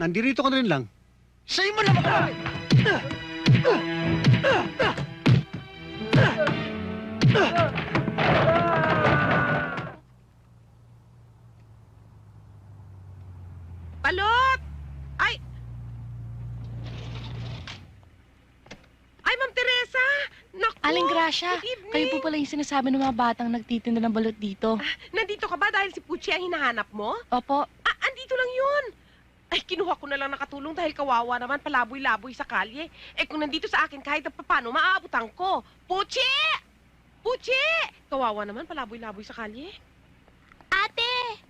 Nandirito ka na rin lang. Sa'yo mo naman ka! Balot! Ay! Ay, Ma'am Teresa! Naku! Aling Gracia, Good evening! kayo po pala yung sinasabi ng mga batang nagtitinda ng balot dito. Nandito ka ba dahil si Pucci ang hinahanap mo? Opo, Ah, andito lang yun! Ay, kinuha ko na lang nakatulong dahil kawawa naman palaboy-laboy sa kalye. Eh kung nandito sa akin kahit na papano, maaabutan ko. Pucci! Pucci! Kawawa naman palaboy-laboy sa kalye. Ate!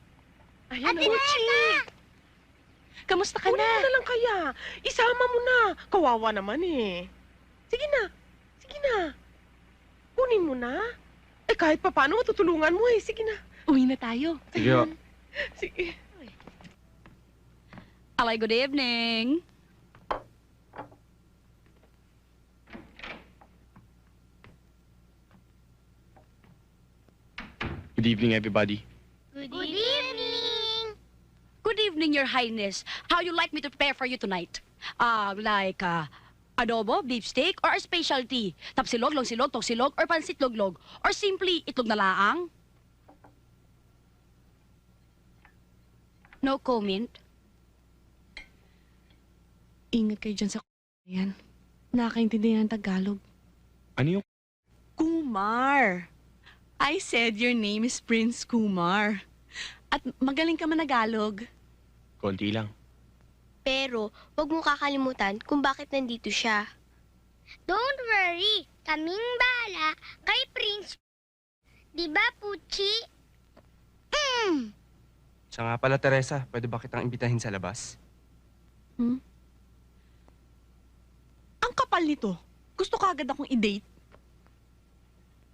Ayan, Ate. Pucci! kamusta ka Kunin mo na? na lang kaya. Isama mo na. Kawawa naman eh. Sige na. Sige na. Kunin mo na. Eh kahit pa paano matutulungan mo eh. Sige na. Uwi na tayo. Sige. Sige. Alay, good evening. Good evening, everybody. Good, evening! Good evening, Your Highness. How you like me to prepare for you tonight? Ah, like, uh, adobo, beef steak, or a specialty? Tapsilog, longsilog, toksilog, or pansit loglog? Or simply itlog na laang? No comment. Ingat kayo dyan sa yan. Nakakaintindi ng Tagalog. Ano yung... Kumar! I said your name is Prince Kumar. At magaling ka managalog. Konti lang. Pero, huwag mo kakalimutan kung bakit nandito siya. Don't worry, kaming bahala kay Prince. Di ba, Puchi? Mm. Siya nga pala, Teresa. Pwede ba kitang imbitahin sa labas? Ang kapal nito. Gusto ka agad akong i-date.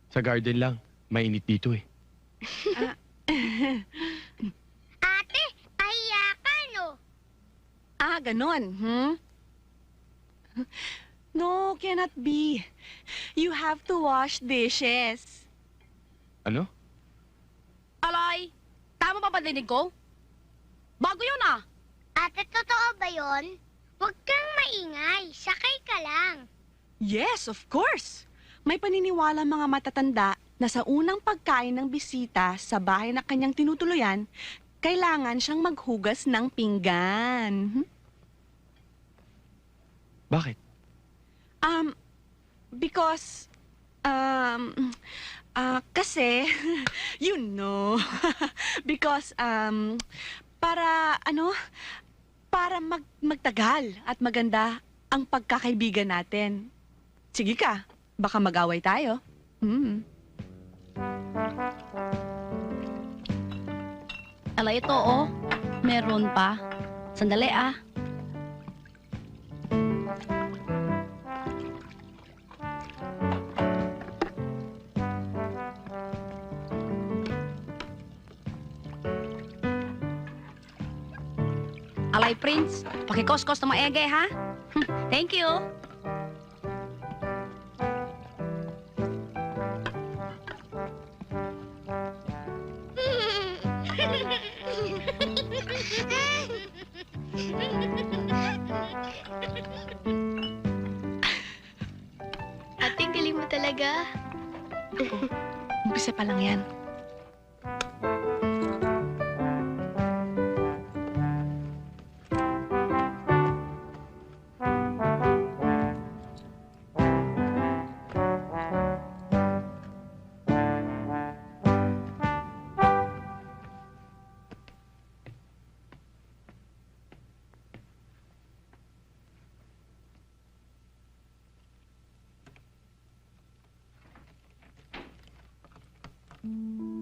Sa garden lang. Mainit dito eh. Ate, pahiya ka, no? Ah, ganon, hmm? No, cannot be. You have to wash dishes. Ano? Alay, tama pa pandinig ko? Bago yun ah. Ate, totoo ba yon? Huwag kang maingay, sakay ka lang. Yes, of course. May paniniwala mga matatanda na sa unang pagkain ng bisita sa bahay na kanyang tinutuluyan, kailangan siyang maghugas ng pinggan. Hmm? Bakit? Um, because, um, ah, kasi, you know, because, um, para, ano, para mag, magtagal at maganda ang pagkakaibigan natin. Sige ka, baka mag-away tayo. Hmm. Alay, ito oh. Meron pa. Sandali ah. Alay, Prince. Pakikoskos na maege, ha? Thank you. Ate, galing mo talaga. Umpisa pa lang yan. Música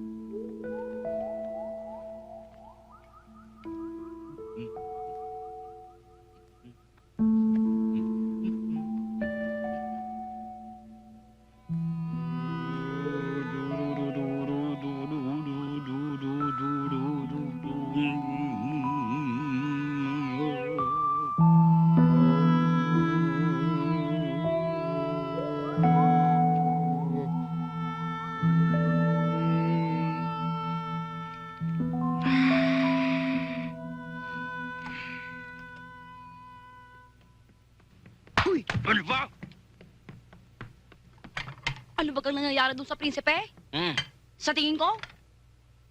Ba kang nangyayari dun sa prinsipe? Hmm. Sa tingin ko,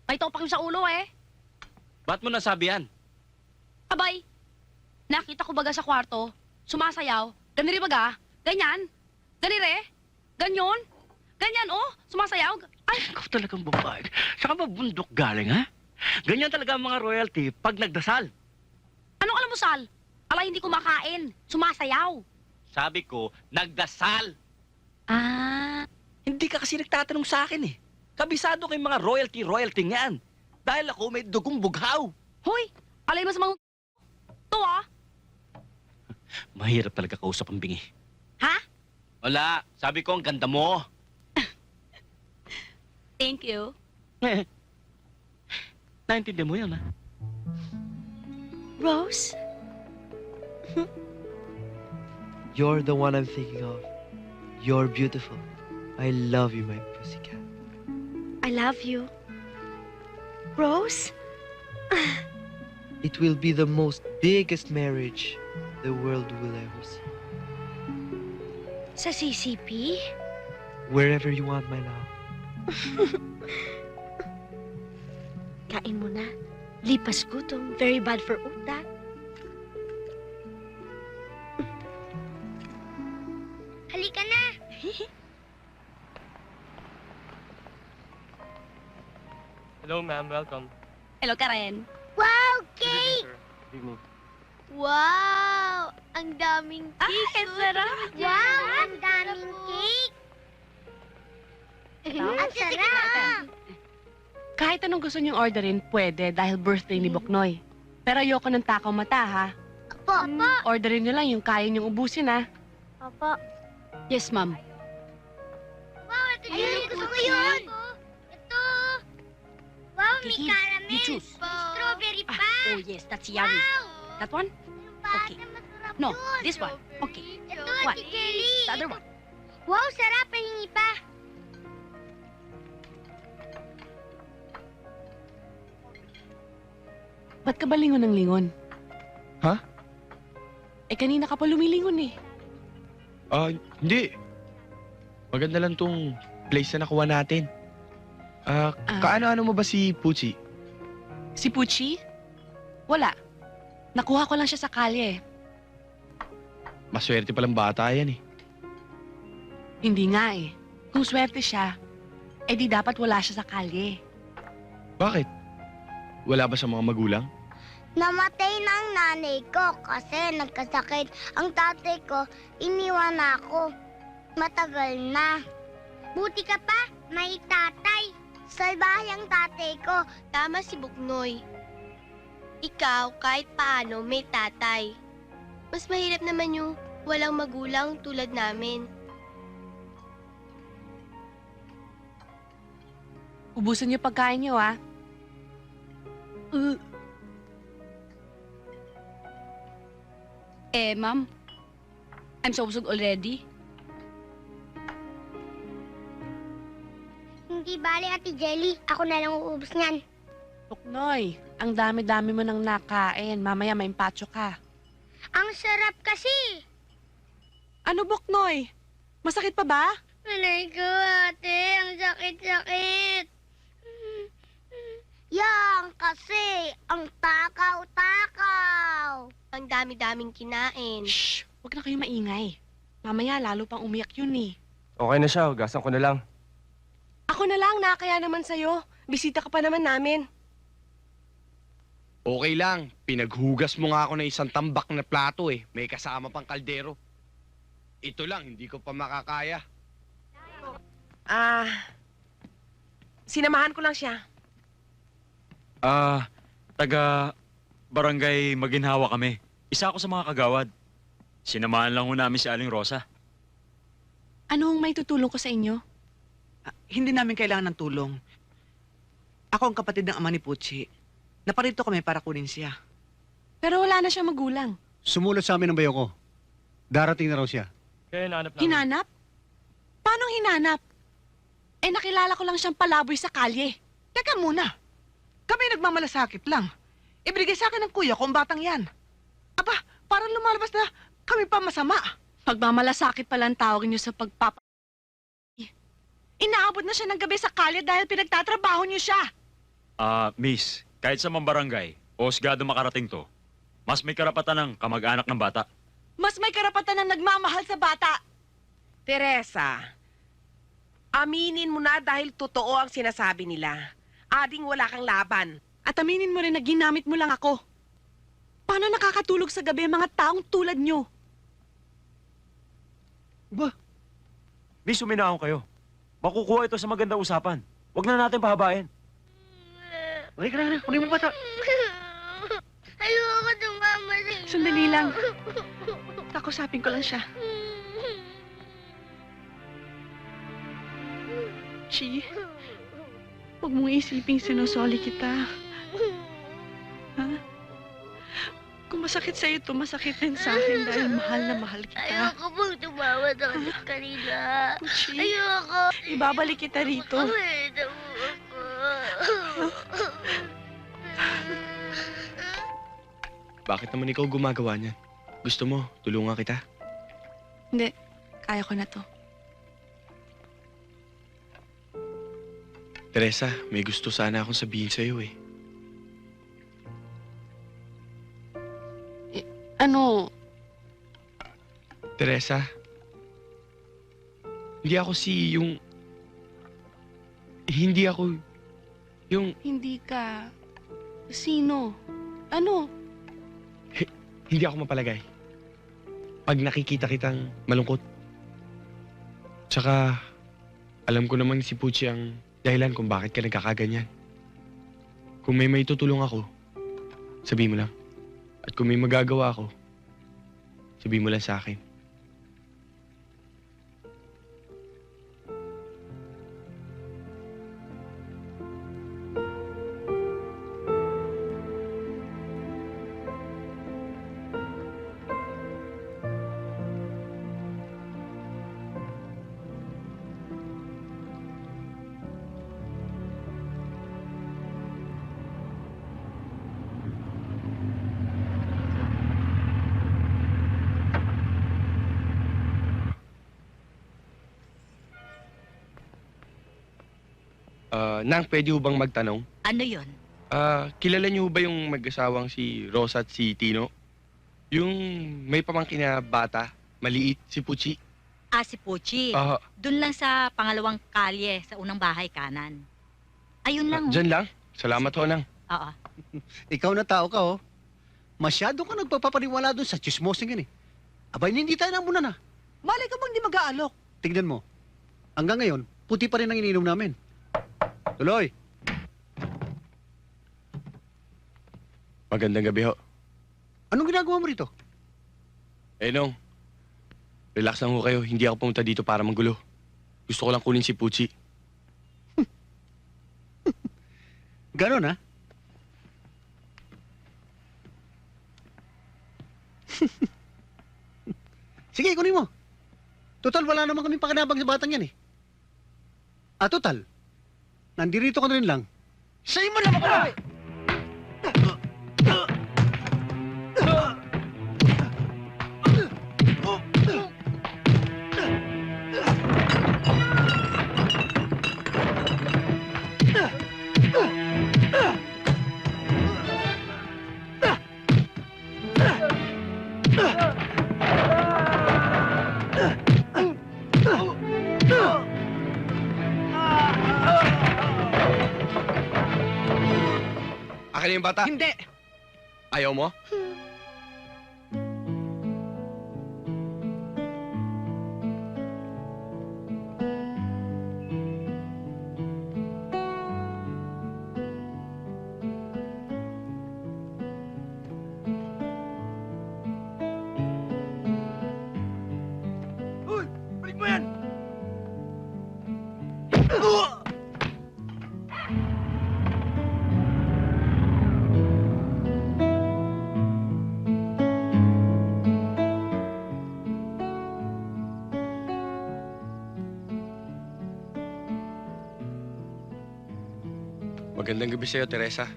may topak yung sa ulo eh. Ba't mo nasabi yan? Abay, nakita ko baga sa kwarto, sumasayaw, ganiri baga, ganyan, ganire, ganyon, ganyan oh, sumasayaw. Ay, Ikaw talagang babae. Saka ba bundok galing, ha? Ganyan talaga ang mga royalty pag nagdasal. anong alam mo, Sal? Alay, hindi kumakain, sumasayaw. Sabi ko, nagdasal. Ah, Hindi ka kasi nagtatanong sa akin eh. Kabisado kay mga royalty, royalty nga yan. Dahil ako may dugong bughaw. hoy, alay mo sa mga... To ah, Mahirap talaga kausap ang bingi. Ha? Wala. Sabi ko, ang ganda mo. thank you. Naintindihan mo yun, ha? Rose? You're the one I'm thinking of. You're beautiful. I love you, my pussycat. I love you. Rose? It will be the most biggest marriage the world will ever see. Sa CCP? Wherever you want, my love. Kain mo na. Lipas gutom. Very bad for utak. Ma'am. Welcome. Hello, Karen. Wow, cake! Evening. Wow! Ang daming Ah, cake. ang sarap. Wow! Ang daming cake! Ang sarap! Kahit anong gusto niyong orderin, pwede dahil birthday ni Boknoy. Pero ayoko ng takaw mata, ha? Opo, opo. Orderin niyo lang yung kaya niyong ubusin, ha? Opo. Yes, ma'am. Wow, ito yun. Gusto ko yun. May Kiki, caramel. you choose. Strawberry Ah, pa. oh yes, that's yummy. Wow. That one? Okay. Masarap No, yun. this one. Okay. Ito, What? Ate. The other one. Wow, sarap. Pahingi pa. Ba't ka ba lingon ng lingon? Ha? Eh, kanina ka pa lumilingon, eh. Ah, hindi. Maganda lang tong place na nakuha natin. Ah, Ah. kaano-ano mo ba si Pucci? Si Pucci? Wala. Nakuha ko lang siya sa kalye. Maswerte palang bata yan eh. Hindi nga, eh. Kung swerte siya, eh di dapat wala siya sa kalye. Bakit? Wala ba sa mga magulang? Namatay na ang nanay ko kasi nagkasakit. Ang tatay ko, iniwan ako. Matagal na. Buti ka pa, may tatay. Salbahay ang tatay ko. Tama si Buknoy. Ikaw, kahit paano, may tatay. Mas mahirap naman yung walang magulang tulad namin. Ubusin niyo pagkain niyo, ah. Eh, ma'am. I'm so busog already. Hindi bali, Ate Jelly. Ako na lang uubos niyan. Boknoy, ang dami-dami mo nang nakain. Mamaya may empacho ka. Ang sarap kasi. Ano, Boknoy? Masakit pa ba? Malay ko, ate. Ang sakit-sakit. Yang kasi, ang takaw-takaw. Ang dami-daming kinain. Shh! Huwag na kayo maingay. Mamaya lalo pang umiyak yun, eh. Okay na siya. Hugasan ko na lang. Ako na lang, nakakaya naman sa'yo. Bisita ka pa naman namin. Okay lang. Pinaghugas mo nga ako ng isang tambak na plato eh. May kasama pang kaldero. Ito lang, hindi ko pa makakaya. Ah, sinamahan ko lang siya. Ah, taga barangay Maginhawa kami. Isa ako sa mga kagawad. Sinamahan lang ho namin si Aling Rosa. Ano ang may tutulong ko sa inyo? Hindi namin kailangan ng tulong. Ako ang kapatid ng ama ni Pucci. Naparito kami para kunin siya. Pero wala na siya magulang. Sumulot sa amin ang bayo ko. Darating na raw siya. Kaya nanap Hinanap? Paano hinanap? Eh, nakilala ko lang siyang palaboy sa kalye. Teka muna. Kami nagmamalasakit lang. Ibigay sa akin ng kuya ko ang batang yan. Aba, parang lumalabas na kami pa masama. Pagmamalasakit palang tawag niyo sa pagpapa... Inaabot na siya ng gabi sa kalye dahil pinagtatrabaho niyo siya. Ah, miss, kahit sa mga barangay, o husgado makarating to, mas may karapatan ng kamag-anak ng bata. Mas may karapatan ng nagmamahal sa bata. Teresa, aminin mo na dahil totoo ang sinasabi nila. Ading wala kang laban. At aminin mo rin na ginamit mo lang ako. Paano nakakatulog sa gabi ang mga taong tulad niyo? Miss, uminahon kayo. Makukuha ito sa magandang usapan. Huwag na natin pahabain. Okay ka na, kunin mo bata. Ayoko tumama sa inyo. Sandali lang. Kakusapin ko lang siya. Chi, huwag mong isiping sinusoli kita. Kung masakit sa'yo ito, masakit din sa akin dahil mahal na mahal kita. Ayoko pong tumawa na ulit kanina. Puchi, Ayoko. ibabalik kita rito. Ayoko ako. Bakit naman ikaw gumagawa niyan? Gusto mo, tulungan kita? Hindi, kaya ko na to. Teresa, may gusto sana akong sabihin sa'yo eh. Ano? Teresa, hindi ako si yung... Hindi ako yung... Hindi ka... Sino? Ano? Hindi ako mapalagay. Pag nakikita kitang malungkot. Tsaka, alam ko naman si Pucci ang dahilan kung bakit ka nagkakaganyan. Kung may may tutulong ako, sabihin mo lang. At kung may magagawa ako, sabihin mo lang sa akin. Ah, Nang, pwede ho bang magtanong? Ano yon? Ah, kilala niyo ho ba yung mag-asawang si Rosa at si Tino? Yung may pamangkin na bata, maliit, si Pucci. Ah, si Puchi. Ah, Doon lang sa pangalawang kalye, sa unang bahay kanan. Ayun lang. Diyan lang. Salamat ho, Nang. Oo. Ikaw na tao ka, oh. Masyado ka nagpapapaniwala doon sa chismosing yan eh. Abay, hindi tayo namunan na. Malay ka bang di mag-aalok? Tignan mo. Hanggang ngayon, puti pa rin ang iniinom namin. Tuloy. Magandang gabi ho. Anong ginagawa mo rito? Eh, Nong. Relax lang ho kayo. Hindi ako pumunta dito para manggulo. Gusto ko lang kunin si Pucci. Ganon, ha? Sige, kunin mo. Total, wala naman kami pakinabang sa batang yan eh. Ah, total. Nandirito ka na rin lang. Sa'yo mo lang ako! Bata. Hindi. Ayaw mo? Magandang gabi sa'yo, Teresa.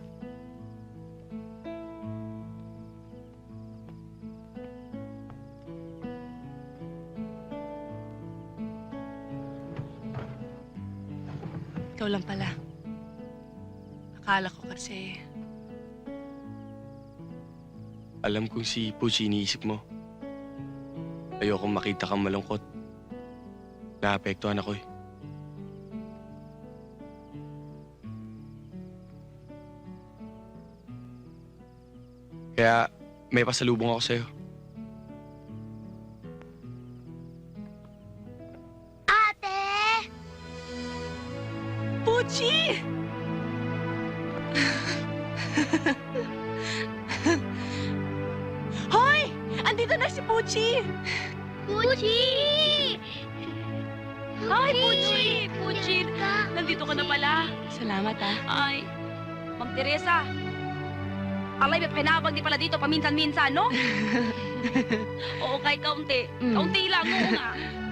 Ikaw lang pala. Akala ko kasi... Alam kong si Pucci iniisip mo. Ayokong makita kang malungkot. Naapektuhan ako eh. Kaya may pasalubong ako sa'yo. Alay, may pinabag di pala dito paminsan-minsan, no? Oo, kahit kaunti. Mm. Kaunti lang, oo nga.